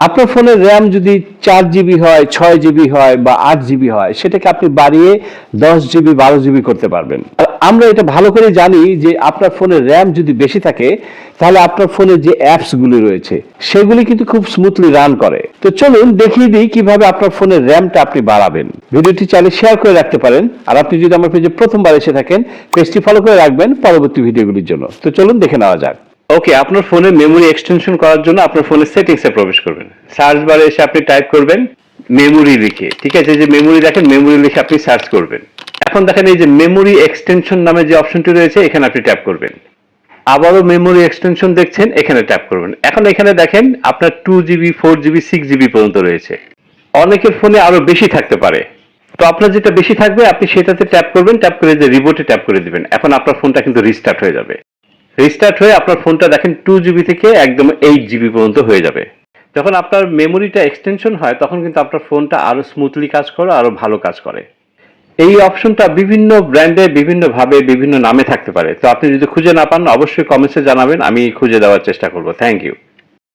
আপনার ফোনের র্যাম যদি চার জিবি হয়, ছয় জিবি হয় বা আট জিবি হয়, সেটাকে আপনি বাড়িয়ে দশ জিবি, বারো জিবি করতে পারবেন। আর আমরা এটা ভালো করে জানি যে আপনার ফোনের র্যাম যদি বেশি থাকে, তাহলে আপনার ফোনের যে অ্যাপসগুলি রয়েছে, সেগুলি কিন্তু খুব স্মুথলি রান করে। তো চলুন দেখিয়ে দিই কীভাবে আপনার ফোনের র্যামটা আপনি বাড়াবেন। ভিডিওটি চাইলে শেয়ার করে রাখতে পারেন। আর আপনি যদি আমার পেজে প্রথমবার এসে থাকেন পেজটি ফলো করে রাখবেন পরবর্তী ভিডিওগুলির জন্য। তো চলুন দেখে নেওয়া যাক। ওকে আপনার ফোনে মেমোরি এক্সটেনশন করার জন্য আপনার ফোনের সেটিংসে প্রবেশ করবেন। সার্চ বারে এসে আপনি টাইপ করবেন মেমোরি লিখে। ঠিক আছে যে মেমোরি দেখেন মেমোরি লিখে আপনি সার্চ করবেন। এখন দেখেন এই যে মেমোরি এক্সটেনশন নামে যে অপশনটি রয়েছে, এখানে আপনি ট্যাপ করবেন। আবারও মেমোরি এক্সটেনশন দেখছেন, এখানে ট্যাপ করবেন। এখন এখানে দেখেন, আপনার two GB four GB six GB পর্যন্ত রয়েছে। অনেকের ফোনে আরও বেশি থাকতে পারে। তো আপনার যেটা বেশি থাকবে, আপনি সেটাতে ট্যাপ করবেন ট্যাপ করে যে রিবোটে ট্যাপ করে দিবেন। এখন আপনার ফোনটা কিন্তু রিস্টার্ট হয়ে যাবে। রিস্টার্ট হয়ে আপনার ফোনটা দেখেন টু জিবি থেকে একদম এইট জিবি পর্যন্ত হয়ে যাবে। যখন আপনার মেমোরিটা এক্সটেনশন হয়, তখন কিন্তু আপনার ফোনটা আরও স্মুথলি কাজ করে আরও ভালো কাজ করে। এই অপশনটা বিভিন্ন ব্র্যান্ডে বিভিন্নভাবে, বিভিন্ন নামে থাকতে পারে। তো আপনি যদি খুঁজে না পান, অবশ্যই কমেন্টসে জানাবেন, আমি খুঁজে দেওয়ার চেষ্টা করব। Thank you